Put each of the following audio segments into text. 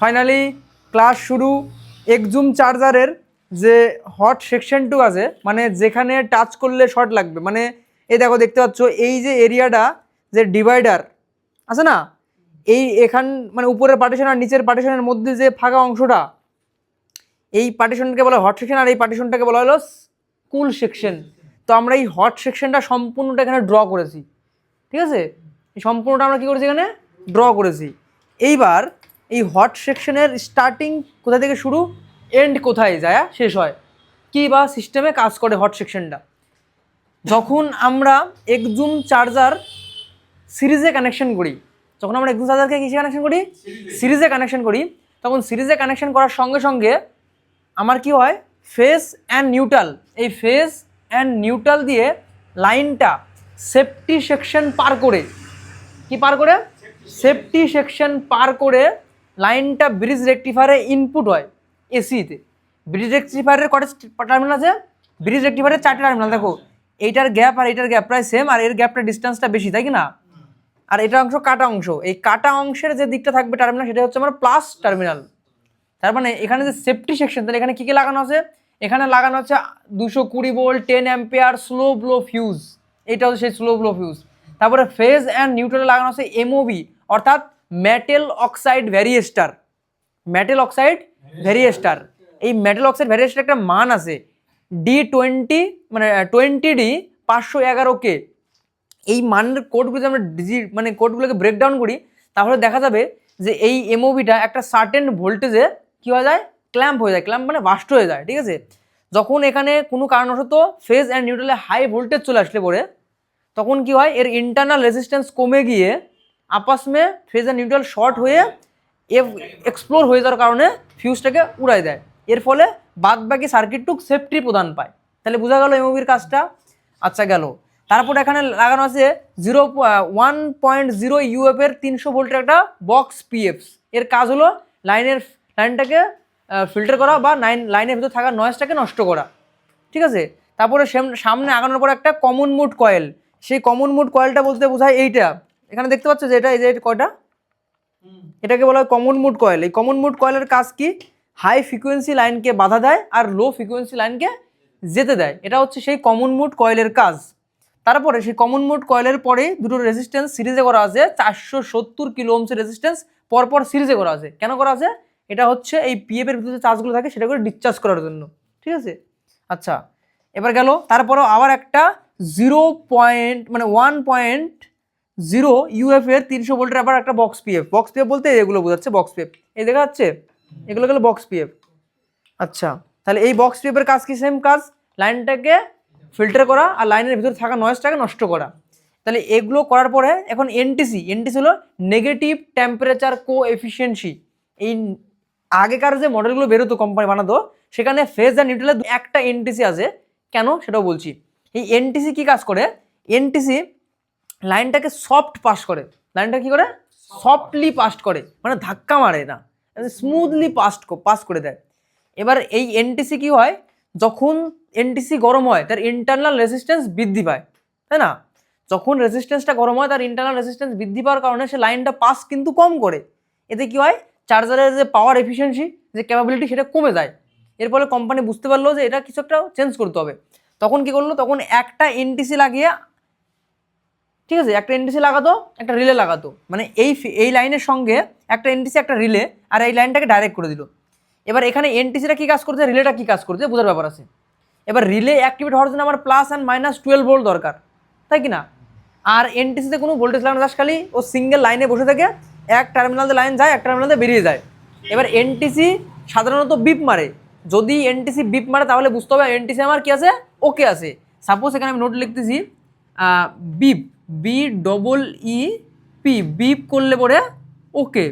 Finally class শুরু একজুম চার্জারের যে hot সেকশনটু আছে মানে যেখানে টাচ করলে শর্ট লাগবে মানে এই দেখো দেখতে পাচ্ছ, এই যে এরিয়াটা যে ডিভাইডার আছে না? এই এখান মানে উপরের পার্টিশন আর নিচের পার্টিশনের মধ্যে যে ফাঁকা অংশটা, এই পার্টিশনকে বলা হট সেকশন আর এই পার্টিশনটাকে বলা হলো কুল সেকশন তো আমরা এই হট সেকশনটা সম্পূর্ণটা এখানে ড্র করেছি। ঠিক আছে? সম্পূর্ণটা আমরা কী করেছি এখানে? ড্র করেছি। এইবার এই হট সেকশনের স্টার্টিং কোথা থেকে শুরু? এন্ড কোথায় যায় শেষ হয়। কী বা সিস্টেমে কাজ করে হট সেকশনটা যখন আমরা একজুম চার্জার সিরিজে কানেকশন করি যখন আমরা একজুম চার্জারকে কিসে কানেকশন করি? সিরিজে কানেকশন করি। তখন সিরিজে কানেকশন করার সঙ্গে সঙ্গে আমার কি হয়? ফেস অ্যান্ড নিউট্রাল এই ফেস অ্যান্ড নিউট্রাল দিয়ে লাইনটা সেফটি সেকশন পার করে কি পার করে? সেফটি সেকশন পার করে লাইনটা ব্রিজ রেক্টিফায়ারে ইনপুট হয় এসিতে ব্রিজ রেক্টিফায়ারের কটা টার্মিনাল আছে? ব্রিজ রেক্টিফায়ারের চারটে টার্মিনাল দেখো। এইটার গ্যাপ আর এইটার গ্যাপ প্রায় সেম আর এর গ্যাপটা ডিস্টেন্সটা বেশি, তাই কি না? আর এটা অংশ কাটা অংশ। এই কাটা অংশের যে দিকটা থাকবে টার্মিনাল সেটা হচ্ছে আমার প্লাস টার্মিনাল তার মানে এখানে যে সেফটি সেকশন তাহলে এখানে কী কী লাগানো আছে? এখানে লাগানো হচ্ছে দুশো কুড়ি volt ten ampere slow blow fuse এটা হচ্ছে সেই স্লো ব্লো ফিউজ তারপরে ফেজ অ্যান্ড নিউট্রালে লাগানো আছে এমওবি অর্থাৎ metal oxide varistor metal oxide varistor এই মেটেল অক্সাইড ভ্যারিয়েস্টার একটা মান আছে। ডি টোয়েন্টি মানে টোয়েন্টি ডি পাঁচশো এগারো কে এই মানের কোডগুলো আমরা ডিজি মানে কোডগুলোকে ব্রেকডাউন করি, তাহলে দেখা যাবে যে এই এমওবিটা একটা সার্টেন ভোল্টেজে কী হয়ে যায়? ক্ল্যাম্প হয়ে যায়। ক্ল্যাম্প মানে বাস্ট হয়ে যায়, ঠিক আছে? যখন এখানে কোনো কারণবশত ফেজ অ্যান্ড নিউট্রালে হাই ভোল্টেজ চলে আসলে পরে, তখন কি হয়? এর ইন্টারনাল রেজিস্ট্যান্স কমে গিয়ে আপস মে অ্যান্ড নিউট্রাল শর্ট হয়ে এফ এক্সপ্লোর হয়ে যাওয়ার কারণে ফিউজটাকে উড়াই দেয় এর ফলে বাদ বাকি সার্কিটটুক সেফটি প্রদান পায় তাহলে বোঝা গেল এমওবির কাজটা আচ্ছা গেল তারপর এখানে লাগানো আছে zero one point zero uF এর তিনশো ভোল্টের একটা বক্স পিএফস এর কাজ হলো লাইনের লাইনটাকে ফিল্টার করা বা লাইন লাইনের ভিতরে থাকা নয়েজটাকে নষ্ট করা ঠিক আছে তারপরে সেম- সামনে আগানোর পর একটা কমন মুড কয়েল সেই কমন মুড কয়েলটা বলতে বোঝায় এইটা এখানে দেখতে পাচ্ছ যে এটা, এই যে কয়টা? এটাকে বলা হয় কমন মুড কয়েল এই কমন মুড কয়েলের কাজ কি? হাই ফ্রিকোয়েন্সি লাইনকে বাধা দেয় আর লো ফ্রিকোয়েন্সি লাইনকে যেতে দেয়। এটা হচ্ছে সেই কমন মুড কয়েলের কাজ। তারপরে সেই কমন মোড কয়েলের পরে দুটো রেজিস্ট্যান্স সিরিজে করা আছে। চারশো সত্তর কিলো ওমসের রেজিস্ট্যান্স পরপর সিরিজে করা আছে। কেন করা আছে? এটা হচ্ছে এই পিএফ এর ভিতরে যে চার্জগুলো থাকে, সেটা করে ডিসচার্জ করার জন্য। ঠিক আছে? আচ্ছা এবার গেল। তারপরেও আবার একটা জিরো পয়েন্ট মানে ওয়ান পয়েন্ট জিরো ইউএফ এর তিনশো ভোল্টের আবার একটা বক্স পিএফ বক্স পিএফ বলতে এগুলো বোঝাচ্ছে বক্স পিএফ এই দেখা যাচ্ছে? এগুলো গেলো বক্স পিএফ আচ্ছা তাহলে এই বক্স পিএফের কাজ কি? সেম কাজ, লাইনটাকে ফিল্টার করা আর লাইনের ভিতরে থাকা নয়েজটাকে নষ্ট করা। তাহলে এগুলো করার পরে এখন এনটিসি এনটিসি হলো নেগেটিভ টেম্পারেচার কো এফিসিয়েন্সি এই আগেকার যে মডেলগুলো বেরোতো কোম্পানি বানাতো, সেখানে ফেজ আর নিউট্রালে একটা এনটিসি আছে। কেন? সেটাও বলছি। এই এনটিসি কি কাজ করে? এনটিসি লাইনটাকে সফট পাস করে। লাইনটা কি করে? সফটলি পাস করে। মানে ধাক্কা মারে না। স্মুথলি পাস পাস করে দেয়। এবার এই এনটিসি কি হয়? যখন এনটিসি গরম হয় তার ইন্টারনাল রেজিস্ট্যান্স বৃদ্ধি পায়। তাই না? যখন রেজিস্ট্যান্সটা গরম হয় তার ইন্টারনাল রেজিস্ট্যান্স বৃদ্ধি পাওয়ার কারণে সে লাইনটা পাস কিন্তু কম করে। এতে কি হয়? চার্জারের যে পাওয়ার এফিসিয়েন্সি যে ক্যাপাবিলিটি সেটা কমে যায়। এর ফলে কোম্পানি বুঝতে পারল যে এটা কিছু একটা চেঞ্জ করতে হবে। তখন কি করল? তখন একটা এনটিসি লাগিয়ে ঠিক আছে? একটা এনটিসি লাগাতো, একটা রিলে লাগাতো। মানে এই এই লাইনের সঙ্গে একটা এনটিসি একটা রিলে, আর এই লাইনটাকে ডাইরেক্ট করে দিল। এবার এখানে এনটিসিটা কী কাজ করছে? রিলেটা কী কাজ করছে? বোঝার ব্যাপার আছে। এবার রিলে অ্যাক্টিভেট হওয়ার জন্য আমার plus and minus twelve volt দরকার। তাই কি না? আর এনটিসিতে কোনো ভোল্টেজ লাগানো যাস খালি, ও সিঙ্গেল লাইনে বসে থাকে এক টার্মিনাল লাইন যায়, এক টার্মিনাল বেরিয়ে যায়। এবার এনটিসি সাধারণত বিপ মারে। যদি এনটিসি বিপ মারে, তাহলে বুঝতে হবে এনটিসি আমার কি আছে? ওকে আছে। সাপোজ এখানে আমি নোট লিখতেছি beep B double E P, beep করলে পরে ওকে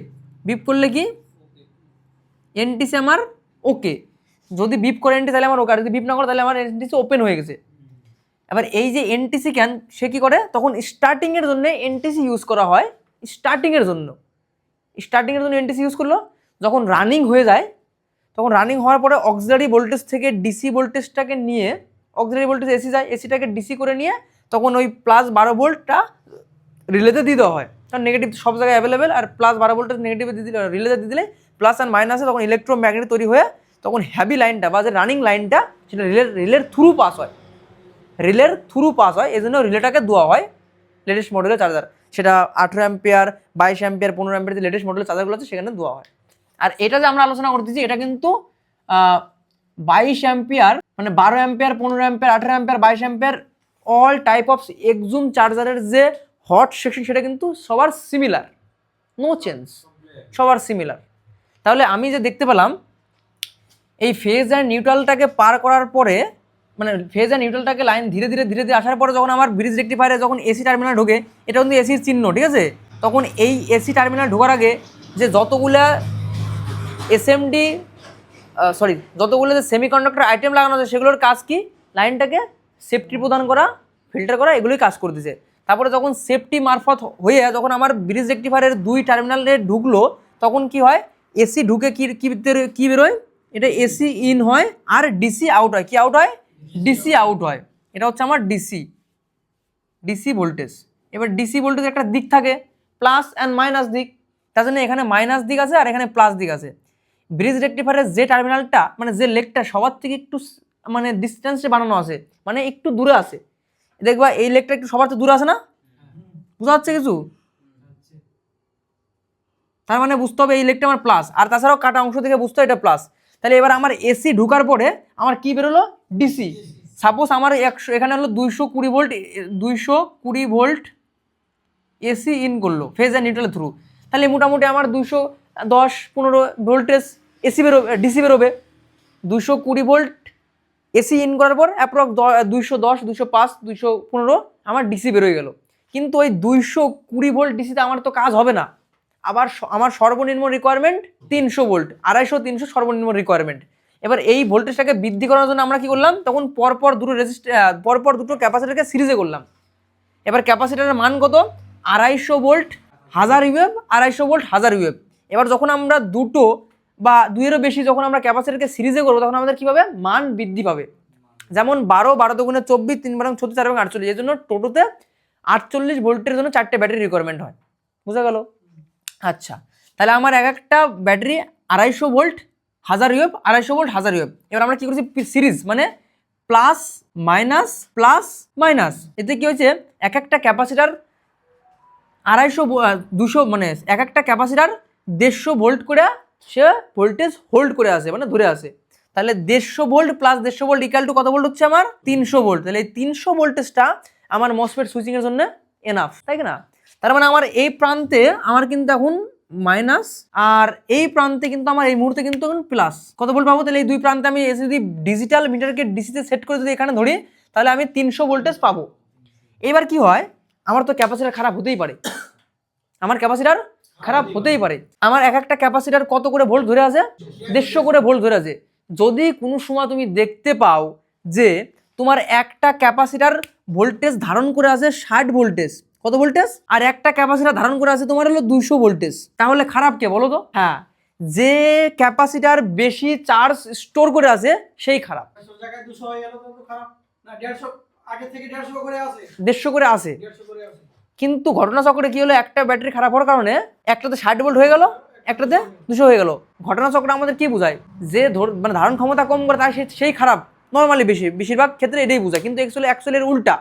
বিপ করলে কি? এনটিসি আমার ওকে যদি বিপ করে এনটিসি, তাহলে আমার ওকে আর যদি বিপ না করে, তাহলে আমার এনটিসি ওপেন হয়ে গেছে। এবার এই যে এনটিসি ক্যান সে কী করে? তখন স্টার্টিংয়ের জন্য এনটিসি ইউজ করা হয় স্টার্টিংয়ের জন্য। স্টার্টিংয়ের জন্য এনটিসি ইউজ করল। যখন রানিং হয়ে যায়, তখন রানিং হওয়ার পরে অক্সিলারি ভোল্টেজ থেকে ডিসি ভোল্টেজটাকে নিয়ে অক্সিলারি ভোল্টেজ এসি যায় এসিটাকে ডিসি করে নিয়ে তখন ওই প্লাস বারো ভোল্টটা রিলেতে দেওয়া হয়। কারণ নেগেটিভ সব জায়গায় অ্যাভেলেবেল আর প্লাস বারো ভোল্টেজ নেগেটিভে দিয়ে দিলে রিলেতে দিয়ে দিলে প্লাস অ্যান্ড মাইনাসে তখন ইলেকট্রোম্যাগনেট তৈরি হয়ে তখন হ্যাভি লাইনটা বা যে রানিং লাইনটা সেটা রিলের রিলের থ্রু পাস হয়। রিলের থ্রু পাস হয় এই জন্য রিলেটাকে দেওয়া হয় লেটেস্ট মডেলের চার্জার সেটা আঠেরো অ্যাম্পিয়ার বাইশ অ্যাম্পিয়ার পনেরো অ্যাম্পিয়ার যে লেটেস্ট মডেলের চার্জারগুলো আছে সেখানে দেওয়া হয়। আর এটা যে আমরা আলোচনা করতেছি, এটা কিন্তু বাইশ অ্যাম্পিয়ার মানে বারো অ্যাম্পিয়ার পনেরো অ্যাম্পিয়ার আঠেরো অ্যাম্পিয়ার বাইশ অ্যাম্পিয়ার অল টাইপ অফ এক্সুম চার্জারের যে হট সেকশন সেটা কিন্তু সবার সিমিলার নো চেঞ্জ সবার সিমিলার তাহলে আমি যে দেখতে পেলাম, এই ফেজ অ্যান্ড নিউট্রালটাকে পার করার পরে মানে ফেজ অ্যান্ড নিউট্রালটাকে লাইন ধীরে ধীরে ধীরে ধীরে আসার পরে যখন আমার ব্রিজ রেক্টিফায়ারে যখন এসি টার্মিনাল ঢোকে, এটা কিন্তু এসির চিহ্ন, ঠিক আছে? তখন এই এসি টার্মিনাল ঢোকার আগে যে যতগুলা এসএমডি সরি যতগুলো যে সেমিকন্ডাক্টর আইটেম লাগানো আছে, সেগুলোর কাজ কি? লাইনটাকে সেফটি প্রদান করা ফিল্টার করা, এগুলোই কাজ করে করতেছে। তারপরে যখন সেফটি মারফত হয়ে যখন আমার ব্রিজ রেক্টিফায়ারের দুই টার্মিনালে ঢুকলো, তখন কি হয়? এসি ঢুকে কি কি বেরো- বেরোয়? এটা এসি ইন হয় আর ডিসি আউট হয়। কি আউট হয়? ডিসি আউট হয়। এটা হচ্ছে আমার ডিসি ডিসি ভোল্টেজ এবার ডিসি ভোল্টেজ একটা দিক থাকে। প্লাস অ্যান্ড মাইনাস দিক। তার জন্য এখানে মাইনাস দিক আছে আর এখানে প্লাস দিক আছে। ব্রিজ রেক্টিফায়ারের যে টার্মিনালটা মানে যে লেকটা, সবার থেকে একটু মানে ডিস্টেন্সে বানানো আছে মানে একটু দূরে আছে। দেখবা এই লেকটা একটু সবার তো দূরে আছে না? বোঝা যাচ্ছে কিছু? তার মানে বুঝতে হবে এই লেকটা আমার প্লাস আর তাছাড়াও কাটা অংশ থেকে বুঝতে হবে এটা প্লাস তাহলে এবার আমার এসি ঢুকার পরে আমার কি বেরোলো? ডিসি সাপোজ আমার একশো, এখানে হলো দুইশো কুড়ি ভোল্ট দুইশো কুড়ি ভোল্ট এসি ইন করল ফেজ অ্যান্ড নিউট্রাল থ্রু তাহলে মোটামুটি আমার দুশো দশ পনেরো ভোল্টেজ এসি বেরোবে ডিসি বেরোবে। দুশো কুড়ি ভোল্ট এসি ইন করার পর অ্যাপ্রক্স দুইশো দশ, দুইশো পাঁচ, দুইশো পনেরো আমার ডিসি বেরোয় গেল। কিন্তু ওই দুইশো কুড়ি ভোল্ট ডিসিতে আমার তো কাজ হবে না। আবার আমার সর্বনিম্ন রিকোয়ারমেন্ট তিনশো ভোল্ট আড়াইশো, তিনশো সর্বনিম্ন রিকোয়ারমেন্ট এবার এই ভোল্টেজটাকে বৃদ্ধি করার জন্য আমরা কি করলাম? তখন পরপর দুটো রেজিস্ট পরপর দুটো ক্যাপাসিটারকে সিরিজে করলাম। এবার ক্যাপাসিটারের মান কত? আড়াইশো ভোল্ট হাজার ইউএফ আড়াইশো ভোল্ট হাজার ইউএফ এবার যখন আমরা দুটো বা দুইয়েরও বেশি যখন আমরা ক্যাপাসিটারকে সিরিজে করব, তখন আমাদের কী পাবে? মান বৃদ্ধি পাবে। যেমন বারো বারো দুগুণে চব্বিশ, তিন বারং ছত্রিশ, চার এবং আটচল্লিশ এই জন্য টোটোতে আটচল্লিশ ভোল্টের জন্য চারটে ব্যাটারি রিকোয়ারমেন্ট হয়। বুঝা গেল? আচ্ছা তাহলে আমার এক একটা ব্যাটারি আড়াইশো ভোল্ট, হাজার ইউএফ আড়াইশো ভোল্ট, হাজার ইউএফ এবার আমরা কী করছি? সিরিজ মানে প্লাস, মাইনাস প্লাস, মাইনাস। এতে কী হয়েছে? এক একটা ক্যাপাসিটার আড়াইশো দুশো মানে এক একটা ক্যাপাসিটার দেড়শো ভোল্ট করে সে ভোল্টেজ হোল্ড করে আসে মানে ধরে আসে। তাহলে দেড়শো ভোল্ট প্লাস দেড়শো ভোল্ট ইকাল টু কত ভোল্ট হচ্ছে আমার? তিনশো ভোল্ট তাহলে এই তিনশো ভোল্টেজটা আমার মসফেট সুইচিংয়ের জন্য এনাফ তাই না? তার মানে আমার এই প্রান্তে আমার কিন্তু এখন মাইনাস আর এই প্রান্তে কিন্তু আমার এই মুহূর্তে কিন্তু এখন প্লাস কত ভোল্ট পাবো? তাহলে এই দুই প্রান্তে আমি এসে যদি ডিজিটাল মিটারকে ডিসিতে সেট করে যদি এখানে ধরি, তাহলে আমি তিনশো ভোল্টেজ পাবো। এবার কি হয়? আমার তো ক্যাপাসিটার খারাপ হতেই পারে। আমার ক্যাপাসিটার খারাপ হতেই পারে। আমার এক একটা ক্যাপাসিটার কত করে ভোল্ট ধরে আছে? দেড়শো করে ভোল্ট ধরে আছে। যদি কোনো সময় তুমি দেখতে পাও যে তোমার একটা ক্যাপাসিটার ভোল্টেজ ধারণ করে আছে ষাট ভোল্টেজ কত ভোল্টেজ আর একটা ক্যাপাসিটার ধারণ করে আছে তোমার হলো দুইশো ভোল্টেজ তাহলে খারাপ কে বলো তো? হ্যাঁ যে ক্যাপাসিটার বেশি চার্জ স্টোর করে আছে সেই খারাপ। দুশো দেড়শো করে আছে। কিন্তু ঘটনাচক্রে কি হলো? একটা ব্যাটারি খারাপ হওয়ার কারণে একটাতে ষাট ভোল্ট হয়ে গেল, একটাতে দুশো হয়ে গেল। ঘটনাচক্র আমাদের কি বোঝায়? যে মানে ধারণ ক্ষমতা কম করে তার সেই খারাপ নর্মালি বেশি, বেশিরভাগ ক্ষেত্রে এটাই বোঝায়। কিন্তু অ্যাকচুয়ালি অ্যাকচুয়ালি এর উল্টা।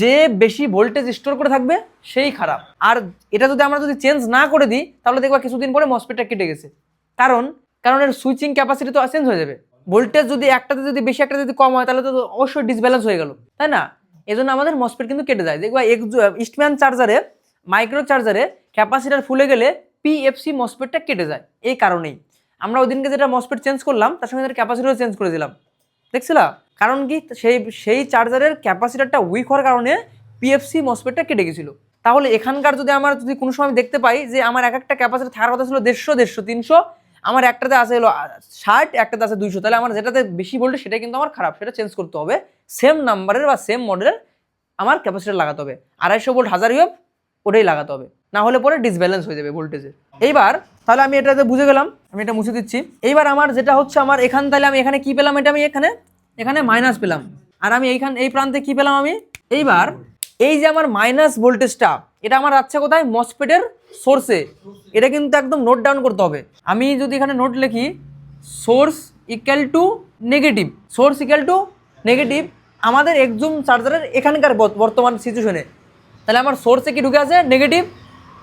যে বেশি ভোল্টেজ স্টোর করে থাকবে, সেই খারাপ। আর এটা যদি আমরা যদি চেঞ্জ না করে দিই, তাহলে দেখবা কিছুদিন পরে মসপেটটা কেটে গেছে। কারণ কারণ এর সুইচিং ক্যাপাসিটি তো চেঞ্জ হয়ে যাবে। ভোল্টেজ যদি একটাতে যদি বেশি একটা যদি কম হয়, তাহলে তো অবশ্যই ডিসব্যালেন্স হয়ে গেল। তাই না? এজন্য আমাদের মসপেট কিন্তু কেটে যায়। দেখবা ইস্টম্যান চার্জারে মাইক্রো চার্জারে ক্যাপাসিটার ফুলে গেলে পিএফসি মসপেটটা কেটে যায়। এই কারণেই। আমরা ওদিনকে যেটা মসপেট চেঞ্জ করলাম, তার সঙ্গে ক্যাপাসিটারও চেঞ্জ করে দিলাম। দেখছিলা? কারণ কি, সেই সেই চার্জারের ক্যাপাসিটারটা উইক হওয়ার কারণে পিএফসি মসপেটটা কেটে গেছিল। তাহলে এখানকার যদি আমার, যদি কোনো সময় দেখতে পাই যে আমার এক একটা ক্যাপাসিটি থাকার কথা ছিল দেড়শো দেড়শো, তিনশো, আমার একটাতে আছে হলো ষাট, একটাতে আছে দুইশো, তাহলে আমার যেটাতে বেশি বলতে সেটাই কিন্তু আমার খারাপ, সেটা চেঞ্জ করতে হবে। সেম নাম্বারের বা সেম মডেলের আমার ক্যাপাসিটার লাগাতে হবে। আড়াইশো ভোল্ট হাজার ইউএফ ওটাই লাগাতে হবে। না হলে পরে ডিসব্যালেন্স হয়ে যাবে ভোল্টেজের এইবার তাহলে আমি এটাতে বুঝে গেলাম, আমি এটা মুছে দিচ্ছি। এইবার আমার যেটা হচ্ছে আমার এখান, তাহলে আমি এখানে কি পেলাম এটা আমি এখানে? এখানে মাইনাস পেলাম। আর আমি এইখান, এই প্রান্তে কি পেলাম আমি? এইবার এই যে আমার মাইনাস ভোল্টেজটা এটা আমার যাচ্ছে কোথায়? মসপেটের সোর্সে এটা কিন্তু একদম নোট ডাউন করতে হবে। আমি যদি এখানে নোট লিখি source equal to negative source equal to negative আমাদের একজুম চার্জারের এখানকার বর্ত- বর্তমান সিচুয়েশনে তাহলে আমার সোর্সে কি ঢুকে আছে? নেগেটিভ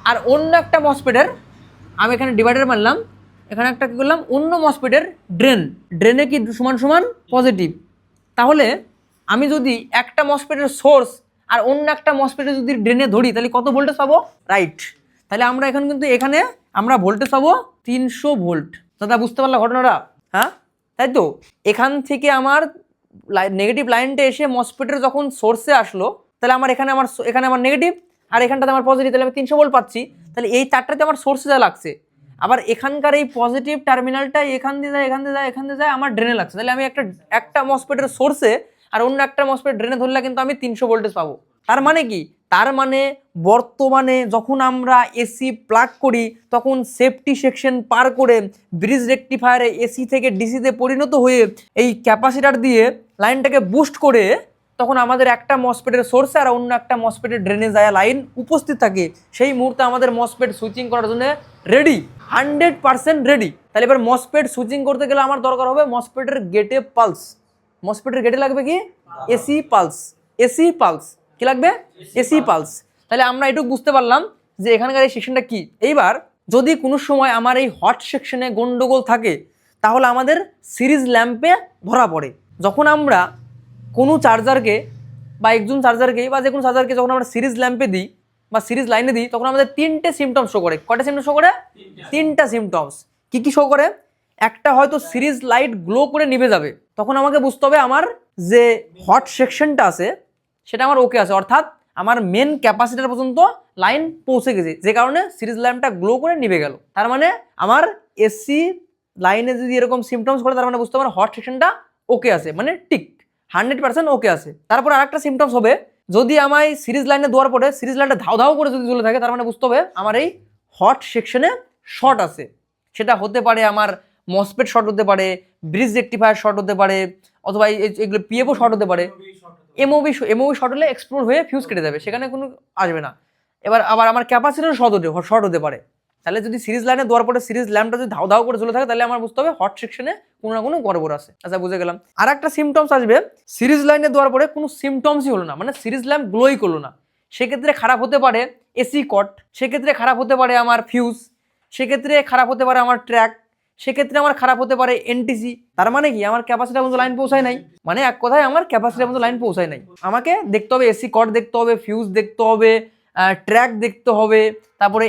আর অন্য একটা মসপেটের আমি এখানে ডিভাইডার মারলাম। এখানে একটা কী করলাম? অন্য মসপেটের ড্রেন ড্রেনে কি সমান সমান? পজিটিভ তাহলে আমি যদি একটা মসপেটের সোর্স আর অন্য একটা মসপেটে যদি ড্রেনে ধরি, তাহলে কত ভোল্টেজ পাবো? রাইট তাহলে আমরা এখন কিন্তু এখানে আমরা ভোল্টেজ পাবো তিনশো ভোল্ট দাদা, বুঝতে পারলা ঘটনাটা? হ্যাঁ? তাই তো? এখান থেকে আমার নেগেটিভ লাইনটা এসে মসপেটের যখন সোর্সে আসলো, তাহলে আমার এখানে আমার এখানে আমার নেগেটিভ আর এখানটাতে আমার পজিটিভ তাহলে আমি তিনশো ভোল্ট পাচ্ছি। তাহলে এই তারটাতে আমার সোর্সে যা লাগছে, আবার এখানকার এই পজিটিভ টার্মিনালটা এখান দিয়ে যায়, এখান দিয়ে যায়, এখান দিয়ে যায়, আমার ড্রেনে লাগছে। তাহলে আমি একটা একটা মসপেটের সোর্সে আর অন্য একটা মসপেট ড্রেনে ধরলে কিন্তু আমি তিনশো ভোল্টেজ পাবো। তার মানে কি? তার মানে বর্তমানে যখন আমরা এসি প্লাগ করি, তখন সেফটি সেকশন পার করে ব্রিজ রেকটিফায়ারে এসি থেকে ডিসিতে পরিণত হয়ে এই ক্যাপাসিটার দিয়ে লাইনটাকে বুস্ট করে তখন আমাদের একটা মসপেটের সোর্সে আর অন্য একটা মসপেটের ড্রেনে যায় লাইন উপস্থিত থাকে। সেই মুহূর্তে আমাদের মসপেট সুইচিং করার জন্য রেডি হান্ড্রেড পার্সেন্ট রেডি তাহলে এবার মসপেট সুইচিং করতে গেলে আমার দরকার হবে মসপেটের গেটে পালস মসপেটের গেটে লাগবে কি? এসি পালস এসি পালস কি লাগবে? এসি পালস তাহলে আমরা এটুকু বুঝতে পারলাম যে এখানকার এই সেকশনটা কি। এইবার যদি কোনো সময় আমার এই হট সেকশনে গন্ডগোল থাকে, তাহলে আমাদের সিরিজ ল্যাম্পে ধরা পড়ে। যখন আমরা কোনো চার্জারকে বা একজন চার্জারকে বা যে কোনো চার্জারকে যখন আমরা সিরিজ ল্যাম্পে দিই বা সিরিজ লাইনে দিই তখন আমাদের তিনটে সিমটমস শো করে। কটা সিমটম শো করে? তিনটা। সিমটমস কি কি শো করে? একটা হয়তো সিরিজ লাইট গ্লো করে নিভে যাবে। তখন আমাকে বুঝতে হবে আমার যে হট সেকশনটা আছে সেটা আমার ওকে আছে। অর্থাৎ আমার মেন ক্যাপাসিটার পর্যন্ত লাইন পৌঁছে গেছে। যে কারণে সিরিজ ল্যাম্পটা গ্লো করে নিভে গেল। তার মানে আমার এসি লাইনে যদি এরকম সিমটমস করে তার মানে বুঝতে পারো হট সেকশনটা ওকে আছে মানে টিক হান্ড্রেড পার্সেন্ট ওকে আছে। তারপর আরেকটা সিমটমস হবে, যদি আমায় সিরিজ লাইনে দেওয়ার পরে সিরিজ লাইনটা ধাও ধাও করে যদি চলে থাকে, তার মানে বুঝতে হবে আমার এই হট সেকশনে শর্ট আছে। সেটা হতে পারে আমার মসপেট শর্ট হতে পারে ব্রিজ রেক্টিফায়ার শর্ট হতে পারে, অথবা এগুলো পিএফও শর্ট হতে পারে। এমওবি এমওবি শর্ট হলে এক্সপ্লোর হয়ে ফিউজ কেটে যাবে, সেখানে কোনো আসবে না। এবার আবার আমার ক্যাপাসিটার শর্ট হতে শর্ট হতে পারে। তাহলে যদি সিরিজ লাইনে দেওয়ার পরে সিরিজ ল্যাম্পটা যদি ধাও ধাও করে চলে থাকে, তাহলে আমার বুঝতে হবে হট সেকশনে কোনো না কোনো গড়বড় আছে। আচ্ছা বুঝে গেলাম। আর একটা সিমটমস আসবে সিরিজ লাইনে দেওয়ার পরে কোনো সিমটমসই হলো না মানে সিরিজ ল্যাম্প গ্লোই করল না। সেক্ষেত্রে খারাপ হতে পারে এসি কট সেক্ষেত্রে খারাপ হতে পারে আমার ফিউজ সেক্ষেত্রে খারাপ হতে পারে আমার ট্র্যাক সেক্ষেত্রে আমার খারাপ হতে পারে এনটিসি তার মানে কি? আমার ক্যাপাসিটার মতো লাইন পৌঁছায় নাই। মানে এক কথায় আমার ক্যাপাসিটার মতো লাইন পৌঁছায় নাই। আমাকে দেখতে হবে এসি কট দেখতে হবে ফিউজ দেখতে হবে ট্র্যাক দেখতে হবে, তারপরে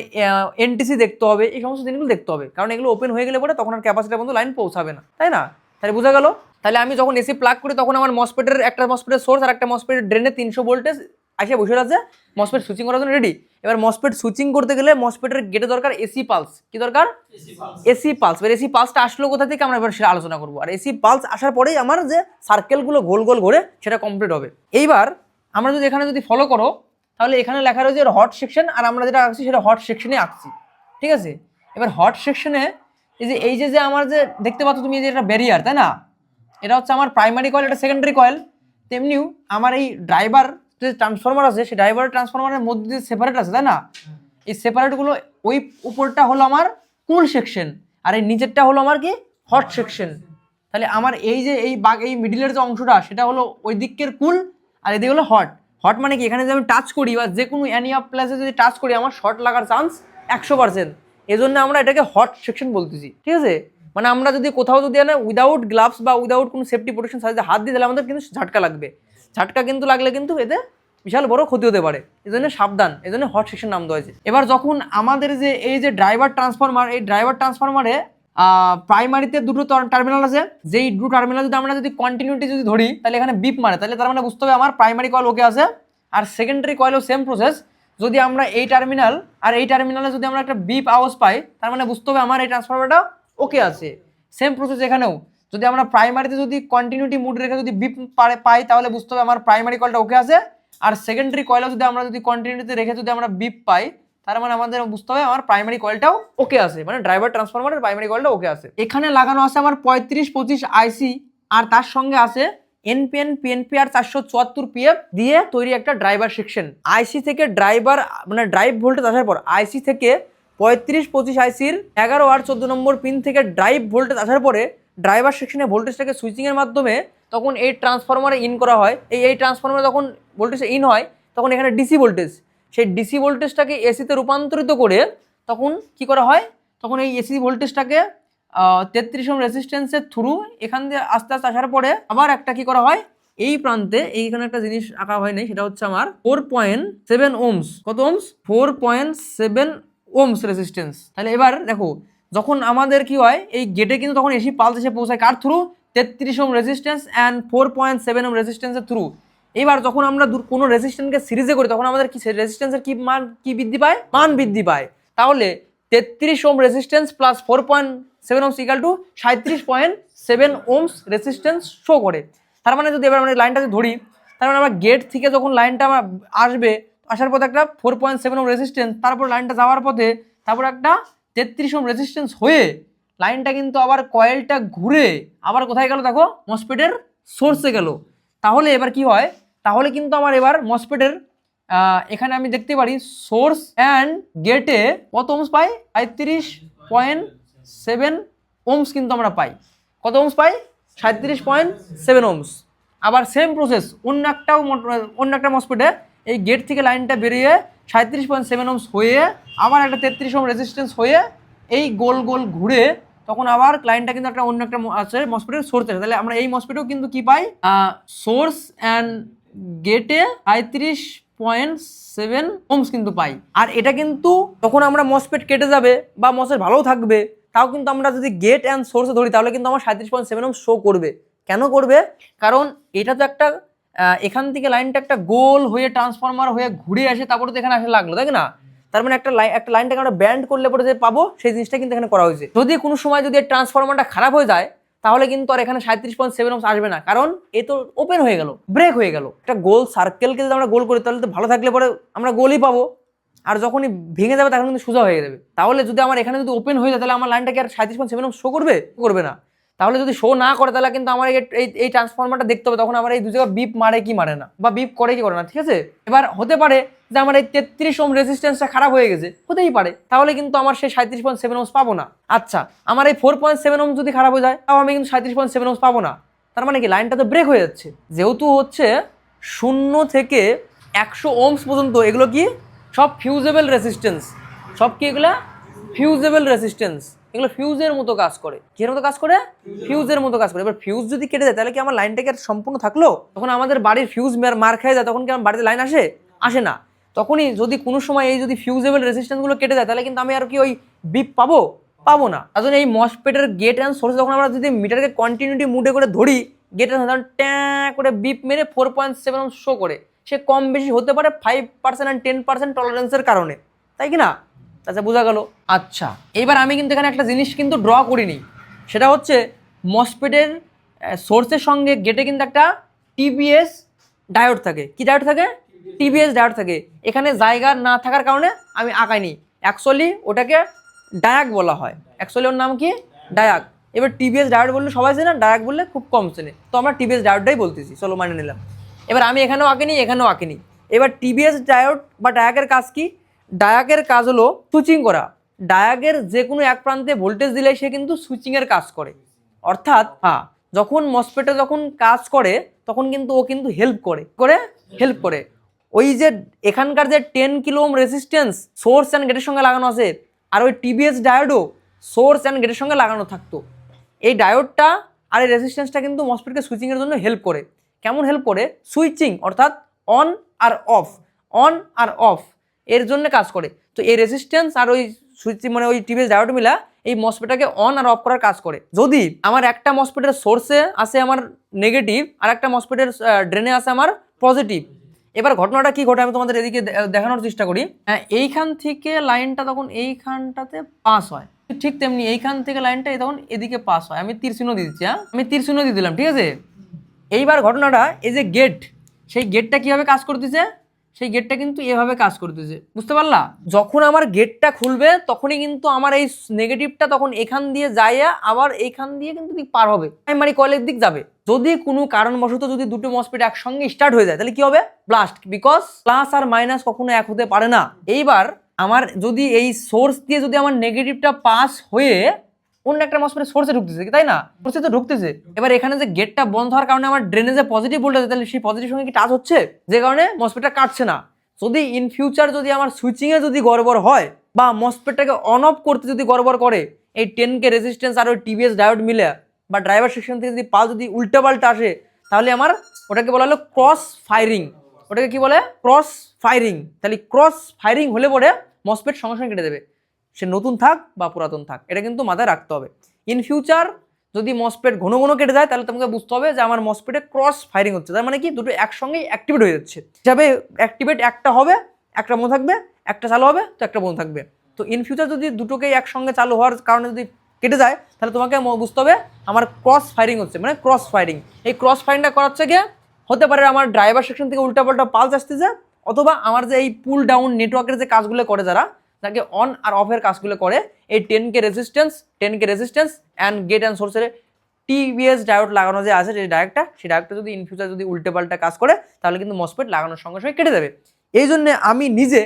এনটিসি দেখতে হবে, এই সমস্ত জিনিসগুলো দেখতে হবে। কারণ এগুলো ওপেন হয়ে গেলে পরে তখন আর ক্যাপাসিটার মতো লাইন পৌঁছাবে না। তাই না? তাহলে বোঝা গেল? তাহলে আমি যখন এসি প্লাগ করি, তখন আমার মসপেটের একটা মসপেটের সোর্স আর একটা মসপেটের ড্রেনে তিনশো ভোল্টেজ আসে বসে আছে। মসপেট সুইচিং করার জন্য রেডি এবার মসপেট সুইচিং করতে গেলে মসপেটের গেটে দরকার এসি পালস কি দরকার? এসি পালস এবার এসি পালসটা আসলো কোথা থেকে আমরা এবার সেটা আলোচনা করব। আর এসি পালস আসার পরেই আমার যে সার্কেলগুলো গোল গোল ঘুরে সেটা কমপ্লিট হবে। এইবার আমরা যদি এখানে যদি ফলো করো তাহলে এখানে লেখা রয়েছে হট সেকশন আর আমরা যেটা আঁকছি সেটা হট সেকশনে আঁকছি। ঠিক আছে? এবার হট সেকশনে এই যে এই যে যে আমার যে, দেখতে পাচ্ছ তুমি যে এটা ব্যারিয়ার তাই না? এটা হচ্ছে আমার প্রাইমারি কয়েল এটা সেকেন্ডারি কয়েল তেমনিও আমার এই ড্রাইভার যে ট্রান্সফরমার আছে, সেই ড্রাইভার ট্রান্সফরমারের মধ্যে যে সেপারেট আছে, তাই না? এই সেপারেটগুলো ওই উপরটা হলো আমার কুল সেকশন আর এই নিচেরটা হলো আমার কি? হট সেকশন তাহলে আমার এই যে, এই বাঘ এই মিডিলের যে অংশটা, সেটা হলো ওই দিকের কুল আর এদিকে হলো হট হট মানে কি? এখানে যদি আমি টাচ করি বা যে কোনো অ্যানিয়া প্লাসে যদি টাচ করি, আমার শর্ট লাগার চান্স একশো পার্সেন্ট এজন্য আমরা এটাকে হট সেকশন বলতেছি, ঠিক আছে? মানে আমরা যদি কোথাও যদি না উইদাউট গ্লাভস বা উইদাউট কোনো সেফটি প্রোটেকশন সাথে হাত দিয়ে দিলে আমাদের কিন্তু ঝাটকা লাগবে। ঝাটকা কিন্তু লাগলে কিন্তু এতে বিশাল বড় ক্ষতি হতে পারে। এই জন্য সাবধান এই জন্য হট সেকশন নাম দেওয়া হয়েছে। এবার যখন আমাদের যে, এই যে ড্রাইভার ট্রান্সফরমার এই ড্রাইভার ট্রান্সফরমারে প্রাইমারিতে দুটো টার্মিনাল আছে। যেই দুটো টার্মিনাল যদি আমরা যদি কন্টিনিউটি যদি ধরি, তাহলে এখানে বিপ মারে। তাহলে তার মানে বুঝতে হবে আমার প্রাইমারি কয়েল ওকে আছে। আর সেকেন্ডারি কয়েলও সেম প্রসেস যদি আমরা এই টার্মিনাল আর এই টার্মিনালে যদি আমরা একটা বিপ আওয়াজ পাই, তার মানে বুঝতে হবে আমার এই ট্রান্সফরমারটা ওকে আছে। সেম প্রসেস এখানেও। যদি আমরা প্রাইমারিতে যদি কন্টিনিউটি মুড রেখে যদি বিপ পাই, তাহলে বুঝতে হবে আমার প্রাইমারি কয়েলটা ওকে আছে। আর সেকেন্ডারি কয়েলও যদি আমরা যদি কন্টিনিউটিতে রেখে যদি আমরা বিপ পাই তার মানে আমাদের বুঝতে হবে আমার প্রাইমারি কয়েলটাও ওকে আছে। মানে ড্রাইভার ট্রান্সফরমারের প্রাইমারি কয়েলটা ওকে আছে। এখানে লাগানো আছে আমার পঁয়ত্রিশ পঁচিশ আইসি আর তার সঙ্গে আছে এনপিএন পিএনপিআর চারশো চুয়াত্তর পিএফ দিয়ে তৈরি একটা ড্রাইভার সেকশন আইসি থেকে ড্রাইভার মানে ড্রাইভ ভোল্টেজ আসার পর আইসি থেকে পঁয়ত্রিশ পঁচিশ আইসির এগারো আর চোদ্দ নম্বর পিন থেকে ড্রাইভ ভোল্টেজ আসার পরে ড্রাইভার সেকশনে ভোল্টেজটাকে সুইচিংয়ের মাধ্যমে তখন এই ট্রান্সফরমারে ইন করা হয়। এই এই ট্রান্সফরমারে তখন ভোল্টেজ ইন হয়, তখন এখানে ডিসি ভোল্টেজ সেই ডিসি ভোল্টেজটাকে এসিতে রূপান্তরিত করে তখন কি করা হয়? তখন এই এসি ভোল্টেজটাকে তেত্রিশ ওম রেসিস্ট্যান্সের থ্রু এখান দিয়ে আস্তে আস্তে আসার পরে আবার একটা কি করা হয়? এই প্রান্তে এইখানে একটা জিনিস আঁকা হয় নাই, সেটা হচ্ছে আমার ফোর পয়েন্ট সেভেন ওমস কত ohms four point seven ohms resistance তাহলে এবার দেখো, যখন আমাদের কি হয়, এই গেটে কিন্তু তখন এসি পালস এসে পৌঁছায় কার থ্রু তেত্রিশ ohm resistance and four point seven ohm রেসিস্ট্যান্সের through এবার যখন আমরা কোনো রেসিস্ট্যান্সকে সিরিজে করি, তখন আমাদের কি রেসিস্ট্যান্সের কি মান, কি বৃদ্ধি পায়? মান বৃদ্ধি পায়। তাহলে তেত্রিশ ohm resistance plus four point seven ohms equal to সাঁত্রিশ point seven ohms resistance show করে। তার মানে যদি এবার আমরা লাইনটা যদি ধরি, তার মানে আমরা গেট থেকে যখন লাইনটা আমার আসবে, আসার পথে একটা four point seven ohm resistance তারপর লাইনটা যাওয়ার পথে তারপর একটা তেত্রিশ ওম রেসিস্ট্যান্স হয়ে লাইনটা কিন্তু আবার কয়েলটা ঘুরে আবার কোথায় গেল দেখো? মসপেটের সোর্সে গেল। তাহলে এবার কি হয়? তাহলে কিন্তু আমার এবার মসপেটের এখানে আমি দেখতে পারি সোর্স অ্যান্ড গেটে কত ওমস পাই? সাঁত্রিশ পয়েন্ট সেভেন ওমস কিন্তু আমরা পাই। কত ওমস পাই? সাঁত্রিশ পয়েন্ট সেভেন ওমস আবার সেম প্রসেস অন্য একটাও অন্য একটা মসপেটে এই গেট থেকে লাইনটা বেরিয়ে সাঁত্রিশ পয়েন্ট সেভেন ওমস হয়ে, আবার একটা তেত্রিশ ওম রেজিস্ট্যান্স হয়ে এই গোল গোল ঘুরে তখন আবার লাইনটা কিন্তু একটা অন্য একটা আছে মসপেটের সোর্স আছে তাহলে আমরা এই মসপেটেও কিন্তু কি পাই? সোর্স অ্যান্ড গেটে সাঁত্রিশ পয়েন্ট সেভেন ওমস কিন্তু পাই। আর এটা কিন্তু তখন আমরা মসপেট কেটে যাবে বা মসের ভালোও থাকবে, তাও কিন্তু আমরা যদি গেট অ্যান্ড সোর্সে ধরি, তাহলে কিন্তু আমার সাঁত্রিশ পয়েন্ট সেভেন ওমস শো করবে। কেন করবে? কারণ এটা তো একটা এখান থেকে লাইনটা একটা গোল হয়ে ট্রান্সফরমার হয়ে ঘুরে আসে, তারপরে তো এখানে আসে লাগল, তাই না? তার মানে একটা লাইন একটা লাইনটাকে আমরা ব্যান্ড করলে পরে যে পাবো, সেই জিনিসটা কিন্তু এখানে করা হয়েছে। যদি কোনো সময় যদি ট্রান্সফরমারটা খারাপ হয়ে যায়, তাহলে কিন্তু আর এখানে সাঁত্রিশ পয়েন্ট সেভেন আসবে না। কারণ এ তো ওপেন হয়ে গেল ব্রেক হয়ে গেল। একটা গোল সার্কেলকে যদি আমরা গোল করি, তাহলে তো ভালো থাকলে পরে আমরা গোলই পাবো। আর যখনই ভেঙে যাবে, তখন কিন্তু সোজা হয়ে যাবে। তাহলে যদি আমার এখানে যদি ওপেন হয়ে যায়, তাহলে আমার লাইনটাকে আর সাঁত্রিশ পয়েন্ট সেভেন শো করবে? করবে না। তাহলে যদি শো না করে, তাহলে কিন্তু আমার এই- এই এই ট্রান্সফরমারটা দেখতে হবে, তখন আমার এই দু জায়গায় বিপ মারে কি মারে না? বা বিপ করে কি করে না? ঠিক আছে? এবার হতে পারে যে আমার এই তেত্রিশ ওম রেজিস্ট্যান্সটা খারাপ হয়ে গেছে, হতেই পারে। তাহলে কিন্তু আমার সেই সাঁত্রিশ পয়েন্ট সেভেন ওমস পাবো না। আচ্ছা আমার এই ফোর পয়েন্ট সেভেন ওম যদি খারাপ হয়ে যায়, তাও আমি কিন্তু সাঁত্রিশ পয়েন্ট সেভেন ওমস পাবো না। তার মানে কি লাইনটা তো ব্রেক হয়ে যাচ্ছে। যেহেতু হচ্ছে শূন্য থেকে একশো ওমস পর্যন্ত এগুলো কি, সব ফিউজেবল রেসিস্ট্যান্স সব কি এগুলা? ফিউজেবল রেসিস্ট্যান্স এগুলো ফিউজের মতো কাজ করে। কিসের মতো কাজ করে? ফিউজের মতো কাজ করে। এবার ফিউজ যদি কেটে যায়, তাহলে কি আমার লাইনটাকে সম্পূর্ণ থাকল? তখন আমাদের বাড়ির ফিউজ মার খেয়ে যায়, তখন কি আমার বাড়িতে লাইন আসে? আসে না। তখনই যদি কোনো সময় এই যদি ফিউজেবল রেসিস্ট্যান্সগুলো কেটে যায়, তাহলে কিন্তু আমি আর কি ওই বিপ পাবো? পাবো না। তার এই মসপেটের গেট অ্যান্ড সোর্স যখন আমরা যদি মিটারকে কন্টিনিউটি মুডে করে ধরি গেট তখন ট্যাঁ করে বিপ মেরে ফোর পয়েন্ট সেভেন শো করে, সে কম বেশি হতে পারে five percent and ten percent টলারেন্সের কারণে। তাই কি না? আচ্ছা বোঝা গেল। আচ্ছা এবার আমি কিন্তু এখানে একটা জিনিস কিন্তু ড্র করিনি। সেটা হচ্ছে মসপেটের সোর্সের সঙ্গে গেটে কিন্তু একটা টিবিএস ডায়োড থাকে। কি ডায়োড থাকে? টিবিএস ডায়োড থাকে। এখানে জায়গা না থাকার কারণে আমি আঁকাইনি অ্যাকচুয়ালি ওটাকে ডায়াক বলা হয়। অ্যাকচুয়ালি ওর নাম কি? ডায়াক এবার টিভিএস ডায়োড বললে সবাই চেনে ডায়াক বললে খুব কম চেনে। তো আমরা টিভিএস ডায়োডটাই বলতেছি। চলো মানে নিলাম। এবার আমি এখানেও আঁকিনি এখানেও আঁকিনি। এবার টিভিএস ডায়োড বা ডায়াকের কাজ কি? ডায়াকের কাজ হলো সুইচিং করা। ডায়াকের যে কোনো এক প্রান্তে ভোল্টেজ দিলে সে কিন্তু সুইচিংয়ের কাজ করে। অর্থাৎ হ্যাঁ যখন মসপেটে যখন কাজ করে, তখন কিন্তু ও কিন্তু হেল্প করে। করে? হেল্প করে। ওই যে এখানকার যে ten kilo resistance source and গেটের সঙ্গে লাগানো আছে, আর ওই টিভিএস ডায়োডও সোর্স অ্যান্ড গেটের সঙ্গে লাগানো থাকতো। এই ডায়োডটা আর এই রেসিস্ট্যান্সটা কিন্তু মসপেটকে সুইচিংয়ের জন্য হেল্প করে। কেমন হেল্প করে? সুইচিং অর্থাৎ অন আর অফ অন আর অফ এর জন্য কাজ করে। তো এই রেসিস্ট্যান্স আর ওই সুইচ মানে ওই টিভিএস ডায়োড মিলা এই মসপেটাকে অন আর অফ করার কাজ করে। যদি আমার একটা মসপেটের সোর্সে আছে আমার নেগেটিভ আর একটা মসপেটের ড্রেনে আছে আমার পজিটিভ এবার ঘটনাটা কি ঘটে আমি তোমাদের এদিকে দেখানোর চেষ্টা করি। এইখান থেকে লাইনটা তখন এইখানটাতে পাস হয়। ঠিক তেমনি এইখান থেকে লাইনটা তখন এদিকে পাস হয়। আমি তীর চিহ্ন দিয়ে দিচ্ছি হ্যাঁ আমি তীর চিহ্ন দিয়ে দিলাম, ঠিক আছে? এইবার ঘটনাটা, এই যে গেট সেই গেটটা কীভাবে কাজ করতেছে? সেই গেটটা কিন্তু এভাবে কাজ করতেছে। বুঝতে পারলা? যখন আমার গেটটা খুলবে, তখনই কিন্তু আমার এই নেগেটিভটা তখন এখান দিয়ে যাইয়া আবার এইখান দিয়ে কিন্তু পার হবে। প্রাইমারি কয়েলের দিক যাবে। যদি কোনো কারণবশত যদি দুটো মসপেট একসঙ্গে স্টার্ট হয়ে যায়, তাহলে কি হবে? ব্লাস্ট বিকজ প্লাস আর মাইনাস কখনো এক হতে পারে না। এইবার আমার যদি এই সোর্স দিয়ে যদি আমার নেগেটিভটা পাস হয়ে অন্য একটা মসপেটের সোর্সে ঢুকতেছে তাই না? সোর্সে তো ঢুকতেছে। এবার এখানে যে গেটটা বন্ধ হওয়ার কারণে আমার ড্রেনে যে পজিটিভ ভোল্টেজ তাহলে সেই পজিটিভ সঙ্গে কি টাচ হচ্ছে? যে কারণে মসপেটটা কাটছে না। যদি ইন ফিউচার যদি আমার সুইচিংয়ে যদি গড়বড় হয়, বা মসপেটটাকে অন অফ করতে যদি গড়বড় করে, এই টেন কে রেজিস্ট্যান্স আর ওই টিভিএস ডায়োড মিলে, বা ড্রাইভার সেকশন থেকে যদি পাল যদি উল্টা পাল্টা আসে, তাহলে আমার ওটাকে বলা হলো ক্রস ফায়ারিং ওটাকে কি বলে? ক্রস ফায়ারিং তাহলে ক্রস ফায়ারিং হলে পরে মসপেট সঙ্গে সঙ্গে কেটে দেবে। সে নতুন থাক বা পুরাতন থাক, এটা কিন্তু মাথায় রাখতে হবে। ইন ফিউচার যদি মসপেট ঘন ঘন কেটে যায়, তাহলে তোমাকে বুঝতে হবে যে আমার মসপেটে ক্রস ফায়ারিং হচ্ছে। তার মানে কি? দুটো একসঙ্গেই অ্যাক্টিভেট হয়ে যাচ্ছে। হিসাবে অ্যাক্টিভেট একটা হবে, একটা বন্ধ থাকবে, একটা চালু হবে, তো একটা বন্ধ থাকবে। তো ইন ফিউচার যদি দুটোকেই একসঙ্গে চালু হওয়ার কারণে যদি কেটে যায়, তাহলে তোমাকে বুঝতে হবে আমার ক্রস ফায়ারিং হচ্ছে মানে ক্রস ফায়ারিং এই ক্রস ফায়ারিংটা করাচ্ছে গিয়ে হতে পারে আমার ড্রাইভার সেকশন থেকে উল্টাপাল্টা পালস আসতেছে, অথবা আমার যে এই পুল ডাউন নেটওয়ার্কের যে কাজগুলো করে যারা যাকে অন আর অফের কাজগুলো করে, এই ten K resistance ten K resistance and gate and সোর্সের টিভিএস ডায়োড লাগানো যে আছে, যে ডায়োডটা সেই ডায়োডটা যদি ইন ফিউচার যদি উল্টে পাল্টা কাজ করে, তাহলে কিন্তু মসপেট লাগানোর সঙ্গে সঙ্গে কেটে যাবে। এই জন্যে আমি নিজে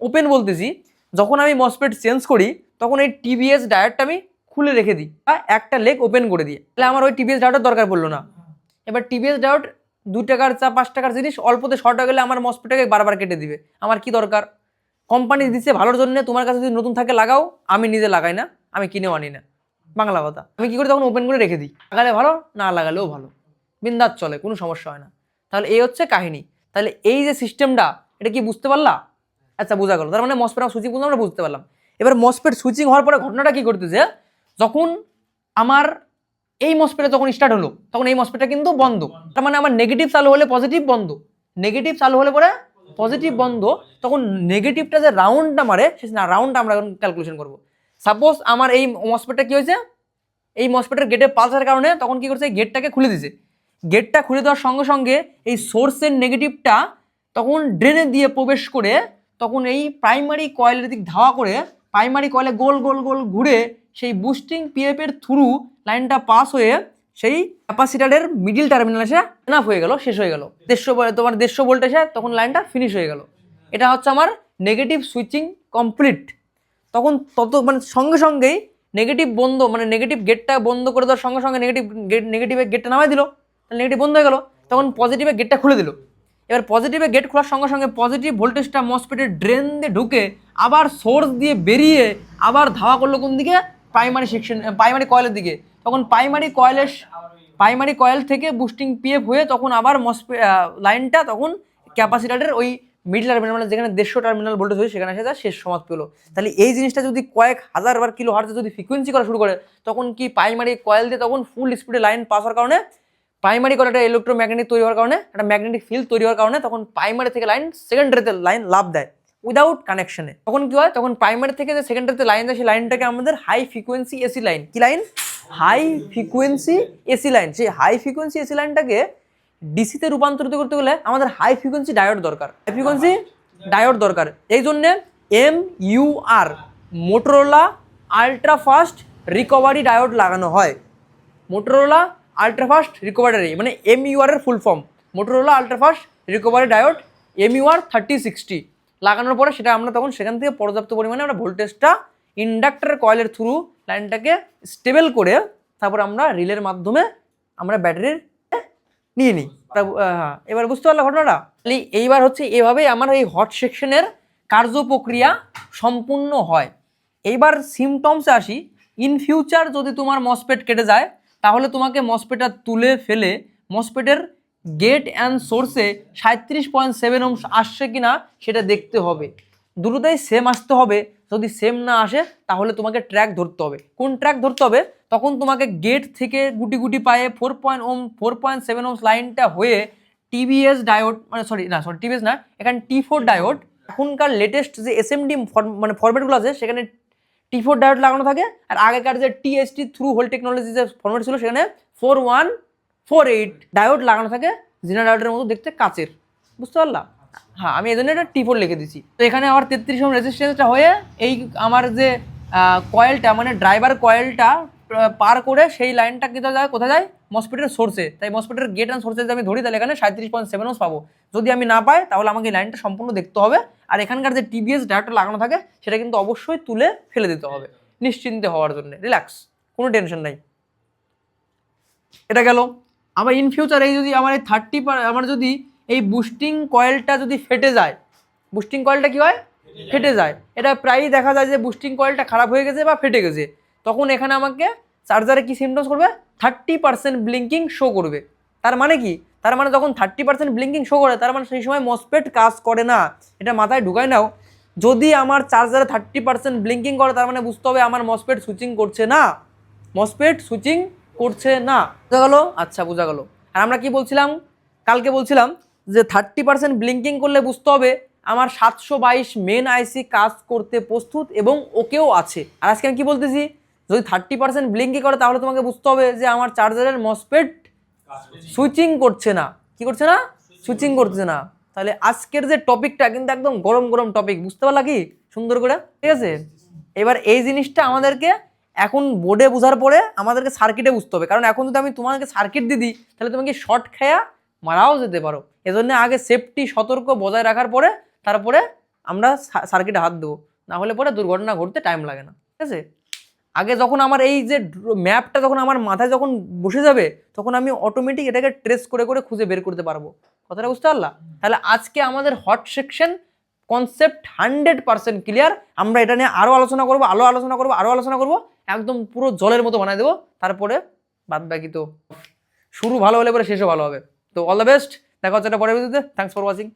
ওপেন বলতেছি, যখন আমি মসপেট চেঞ্জ করি, তখন এই টিভিএস ডায়োডটা আমি খুলে রেখে দিই বা একটা লেগ ওপেন করে দিই। তাহলে আমার ওই টিভিএস ডায়োডের দরকার পড়ল না। এবার টিভিএস ডায়োড দু টাকার চা পাঁচ টাকার জিনিস অল্পতে শর্ট হয়ে গেলে আমার মসপেটটাকে বারবার কেটে দিবে। আমার কি দরকার? কোম্পানি দিচ্ছে ভালোর জন্য, তোমার কাছে যদি নতুন থাকে লাগাও, আমি নিজে লাগাই না, আমি কিনেও আনি না। বাংলা কথা। আমি কি করি তখন ওপেন করে রেখে দিই? লাগালে ভালো, না লাগালেও ভালো। বিন্দাস চলে, কোনো সমস্যা হয় না। তাহলে এই হচ্ছে কাহিনী। তাহলে এই যে সিস্টেমটা এটা কি বুঝতে পারলা? আচ্ছা বোঝা গেল। তার মানে মসপেট সুইচিং বুঝলাম আমরা বুঝতে পারলাম। এবার মসপেট সুইচিং হওয়ার পরে ঘটনাটা কি করতেছে যখন আমার এই মসপেটে যখন স্টার্ট হলো, তখন এই মসপেটটা কিন্তু বন্ধ। তার মানে আমার নেগেটিভ চালু হলে পজিটিভ বন্ধ। নেগেটিভ চালু হলে পরে পজিটিভ বন্ধ, তখন নেগেটিভটা যে রাউন্ডটা মারে, সে না রাউন্ড আমরা এখন ক্যালকুলেশন করব। সাপোজ আমার এই মসপেটটা কী হয়েছে? এই মসপেটের গেটে পালসার কারণে তখন কি করছে? গেটটাকে খুলে দিছে। গেটটা খুলে দেওয়ার সঙ্গে সঙ্গে এই সোর্সের নেগেটিভটা তখন ড্রেনে দিয়ে প্রবেশ করে, তখন এই প্রাইমারি কয়েলের দিক ধাওয়া করে প্রাইমারি কয়েলে গোল গোল গোল ঘুরে সেই বুস্টিং পিএফের থ্রু লাইনটা পাস হয়ে সেই ক্যাপাসিটারের মিডিল টার্মিনাল এসে এনাফ হয়ে গেল, শেষ হয়ে গেল। দেড়শো তোমার দেড়শো ভোল্ট এসে তখন লাইনটা ফিনিশ হয়ে গেল। এটা হচ্ছে আমার নেগেটিভ সুইচিং কমপ্লিট তখন তত মানে সঙ্গে সঙ্গেই নেগেটিভ বন্ধ মানে নেগেটিভ গেটটা বন্ধ করে দেওয়ার সঙ্গে সঙ্গে নেগেটিভ গেট নেগেটিভের গেটটা নামাই দিল। তাহলে নেগেটিভ বন্ধ হয়ে গেল। তখন পজিটিভের গেটটা খুলে দিল। এবার পজিটিভের গেট খোলার সঙ্গে সঙ্গে পজিটিভ ভোল্টেজটা মসপেটের ড্রেন দিয়ে ঢুকে আবার সোর্স দিয়ে বেরিয়ে আবার ধাওয়া করল কোন দিকে? প্রাইমারি সেকশন প্রাইমারি কয়েলের দিকে। তখন প্রাইমারি কয়েলের প্রাইমারি কয়েল থেকে বুস্টিং পিএফ হয়ে তখন আবার মসপে লাইনটা তখন ক্যাপাসিটারের ওই মিডল টার্মিনাল মানে যেখানে দেড়শো টার্মিনাল ভোল্টেজ হয়েছে, সেখানে এসে তার শেষ সমাপ্ত হলো। তাহলে এই জিনিসটা যদি কয়েক হাজার বার কিলো হার্টে যদি ফ্রিকোয়েন্সি করা শুরু করে, তখন কি প্রাইমারি কয়েল দিয়ে তখন ফুল স্পিডে লাইন পাস হওয়ার কারণে প্রাইমারি কয়েল একটা ইলেকট্রোম্যাগনেটিক তৈরি হওয়ার কারণে, একটা ম্যাগনেটিক ফিল্ড তৈরি হওয়ার কারণে তখন প্রাইমারি থেকে লাইন সেকেন্ডারিতে লাইন লাভ দেয় উইদাউট কানেকশনে তখন কি হয়? তখন প্রাইমারি থেকে যে সেকেন্ডারিতে লাইন দেয় সেই লাইনটাকে আমাদের হাই ফ্রিকোয়েন্সি এসি লাইন কি line high frequency AC line সেই হাই ফ্রিকোয়েন্সি এসি লাইনটাকে ডিসিতে রূপান্তরিত করতে গেলে আমাদের হাই ফ্রিকোয়েন্সি ডায়োড দরকার। হাই ফ্রিকোয়েন্সি ডায়োড দরকার। এই জন্যে M U R Motorola ultra fast recovery diode লাগানো হয়। মোটরোলা আলট্রাফাস্ট রিকভারি মানে এমইউআর এর full form Motorola ultrafast recovery diode MUR thirty sixty লাগানোর পরে সেটা আমরা তখন সেখান থেকে পর্যাপ্ত পরিমাণে আমরা ভোল্টেজটা ইন্ডাক্টর কয়েলের থ্রু লাইনটাকে স্টেবল করে তারপর আমরা রিলের মাধ্যমে আমরা ব্যাটারির নিয়ে নিই। হ্যাঁ এবার বুঝতে পারল ঘটনাটা? এইবার হচ্ছে এভাবেই আমার এই হট সেকশনের কার্য প্রক্রিয়া সম্পূর্ণ হয়। এইবার সিমটমসে আসি। ইন ফিউচার যদি তোমার মসপেট কেটে যায়, তাহলে তোমাকে মসপেটটা তুলে ফেলে মসপেটের গেট অ্যান্ড সোর্সে সাঁত্রিশ পয়েন্ট সেভেন ওমস আসছে কি না সেটা দেখতে হবে। দুটোতেই সেম আসতে হবে। যদি সেম না আসে, তাহলে তোমাকে ট্র্যাক ধরতে হবে। কোন ট্র্যাক ধরতে হবে? তখন তোমাকে গেট থেকে গুটি গুটি পায়ে four point ohm four point seven ohms লাইনটা হয়ে টিভিএস ডায়োড মানে সরি না সরি টিভিএস না, এখানে টি ফোর ডায়োড এখনকার লেটেস্ট যে এসএমডি মানে ফরম্যাটগুলো আছে, সেখানে টি ফোর ডায়োড লাগানো থাকে, আর আগেকার যে টিএসটি থ্রু হোল টেকনোলজি যে ফরম্যাট ছিল, সেখানে four one four eight diode লাগানো থাকে জিনা ডায়োডের মতো দেখতে কাচের। বুঝতে পারলা? হ্যাঁ আমি এই জন্য এটা টি ফোর লিখে দিচ্ছি তো এখানে আমার তেত্রিশ ওম রেজিস্ট্যান্সটা হয়ে এই আমার যে কয়েলটা মানে ড্রাইভার কয়েলটা পার করে সেই লাইনটা কিন্তু যায়, কোথায় যায়? মসপিটের সোর্সে তাই মসপিটের গেট অ্যান্ড সোর্সে যদি আমি ধরি, তাহলে এখানে সাঁত্রিশ পয়েন্ট সেভেন ওস পাবো। যদি আমি না পাই, তাহলে আমাকে এই লাইনটা সম্পূর্ণ দেখতে হবে। আর এখানকার যে টিবিএস ডায়ারটা লাগানো থাকে, সেটা কিন্তু অবশ্যই তুলে ফেলে দিতে হবে। নিশ্চিন্তে হওয়ার জন্য। রিল্যাক্স কোনো টেনশন নাই। এটা গেল। আবার ইন ফিউচার এই যদি আমার এই থার্টি আমার যদি এই বুস্টিং কয়েলটা যদি ফেটে যায় বুস্টিং কয়েলটা কি হয়? ফেটে যায়। এটা প্রায়ই দেখা যায় যে বুস্টিং কয়েলটা খারাপ হয়ে গেছে বা ফেটে গেছে। তখন এখানে আমাকে চার্জারে কি সিমটমস করবে? থার্টি পার্সেন্ট ব্লিঙ্কিং শো করবে। তার মানে কি? তার মানে যখন থার্টি পার্সেন্ট ব্লিঙ্কিং শো করে তার মানে সেই সময় মসপেট কাজ করে না। এটা মাথায় ঢুকায় নাও। যদি আমার চার্জারে থার্টি পার্সেন্ট ব্লিঙ্কিং করে তার মানে বুঝতে হবে আমার মসপেট সুইচিং করছে না। মসপেট সুইচিং করছে না। বোঝা গেল? আচ্ছা বোঝা গেল। আর আমরা কি বলছিলাম? কালকে বলছিলাম যে থার্টি পার্সেন্ট ব্লিঙ্কিং করলে বুঝতে হবে আমার সাতশো বাইশ মেন আইসি কাজ করতে প্রস্তুত এবং ওকেও আছে। আর আজকে আমি কি বলতেছি? যদি থার্টি পার্সেন্ট ব্লিঙ্কি করে তাহলে তোমাকে বুঝতে হবে যে আমার চার্জারের মসপেট সুইচিং করছে না। কি করছে না? সুইচিং করছে না। তাহলে আজকের যে টপিকটা কিন্তু একদম গরম গরম টপিক, বুঝতে পারলা কি? সুন্দর করে, ঠিক আছে? এবার এই জিনিসটা আমাদেরকে এখন বোর্ডে বোঝার পরে আমাদেরকে সার্কিটে বুঝতে হবে। কারণ এখন যদি আমি তোমাকে সার্কিট দিয়ে দিই, তাহলে তোমাকে শর্ট খেয়া মারাও যেতে পারো। এজন্য আগে সেফটি সতর্ক বজায় রাখার পরে তারপরে আমরা সার্কিটে হাত দেবো। না হলে পরে দুর্ঘটনা ঘটতে টাইম লাগে না। ঠিক আছে? আগে যখন আমার এই যে ম্যাপটা যখন আমার মাথায় যখন বসে যাবে, তখন আমি অটোমেটিক এটাকে ট্রেস করে করে খুঁজে বের করতে পারব। কথাটা বুঝতে পারলা? তাহলে আজকে আমাদের hot section concept hundred percent clear আমরা এটা নিয়ে আরও আলোচনা করব আরও আলোচনা করব আরও আলোচনা করব। একদম পুরো জলের মতো বানাই দেবো। তারপরে বাদ বাকি তো শুরু ভালো হলে পরে শেষও ভালো হবে। তো অল দ্য বেস্ট দেখা হচ্ছে একটা পরের ভিডিওতে থ্যাংকস ফর ওয়াচিং